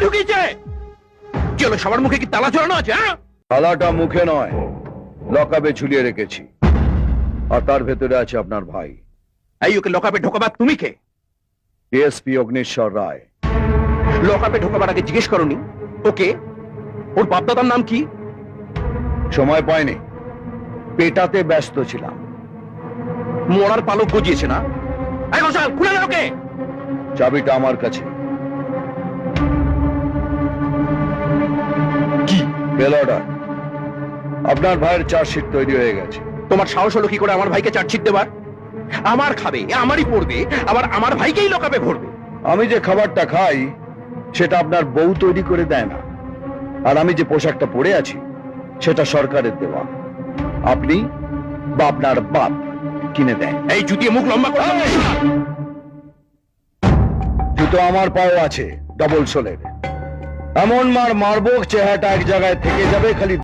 ঢুকিয়েছে চলো সবার মুখে কি তালা চড়ানো আছে হ্যাঁ? থালাটা মুখে নয় লকাবে ঝুলিয়ে রেখেছি। আর তার ভেতরে আছে আপনার ভাই। এই ওকে লকাপে ঢোকাবার তুমি কে? ডিএসপি অগ্নিশ্বর রায়। লকাপে ঢোকাবার আগে জিজ্ঞেস করনি ওকে? ওর বাপদাদার নাম কি? সময় পাইনি। পেটাতে ব্যস্ত ছিলাম। মরার পালক গজিয়েছে না? ঘোষাল খুলে দাও ওকে চাবিটা আমার কাছে। Bail order. আপনার ভাইয়ের চার্জশিট তৈরি হয়ে গেছে। তোমার সাহস হলো কি করে আমার ভাইকে চার্জশিট দেবার? আমার খাবে আমারই পড়বে আবার আমার ভাইকেই লকাপে ভরবে। আমি যে খাবারটা খাই সেটা আপনার বউ তৈরি করে দেয় না। আর আমি যে পোশাকটা পরে আছি সেটা সরকারের দেওয়া। আপনি বা আপনার বাপ কিনে দেয় এই জুতিয়ে মুখ লম্বা করে। জুতো আমার পাও আছে ডবল সোলের এমন মার মারবো চেহারাটা এক জায়গায় থেকে যাবে খালি